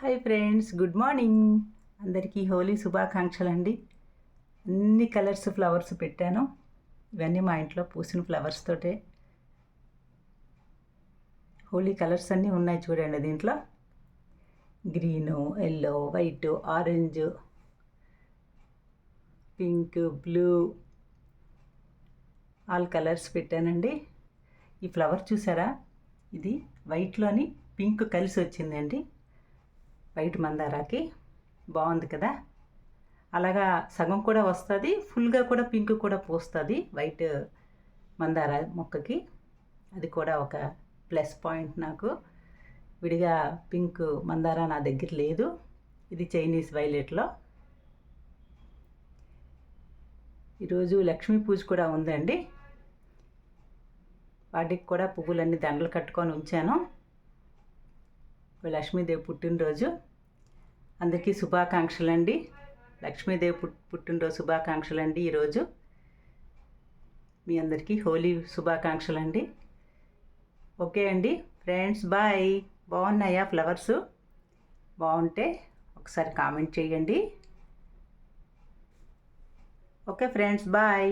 Hi friends good morning. అందరికీ హోలీ శుభాకాంక్షలు అండి అన్ని కలర్స్ ఫ్లవర్స్ పెట్టాను ఇవన్నీ మా ఇంట్లో పూసిన ఫ్లవర్స్ తోటే. హోలీ కలర్స్ అన్నీ ఉన్నాయి చూడండి దీంట్లో. Green yellow white orange pink blue all colours పెట్టానండి. ఈ ఫ్లవర్ చూసారా? ఇది వైట్లోని పింక్ కలిసి వచ్చిందండి. వైట్ మందారాకి. బాగుంది కదా? అలాగా సగం కూడా వస్తుంది ఫుల్గా కూడా పింక్ కూడా పోస్తుంది వైట్ మందార మొక్కకి. అది కూడా ఒక ప్లస్ పాయింట్ నాకు. విడిగా పింక్ మందార నా దగ్గర లేదు. ఇది చైనీస్ వైలెట్లో. ఈరోజు లక్ష్మీ పూజ కూడా ఉందండి. వాటికి కూడా పువ్వులన్నీ దండలు కట్టుకొని ఉంచాను. లక్ష్మీదేవి పుట్టినరోజు. అందరికీ శుభాకాంక్షలు అండి లక్ష్మీదేవి పుట్ పుట్టినరోజు శుభాకాంక్షలు అండి ఈరోజు. మీ అందరికీ హోలీ శుభాకాంక్షలు అండి ఓకే అండి. Friends bye. బాగున్నాయా ఫ్లవర్స్? బాగుంటే ఒకసారి కామెంట్ చేయండి. Okay friends bye.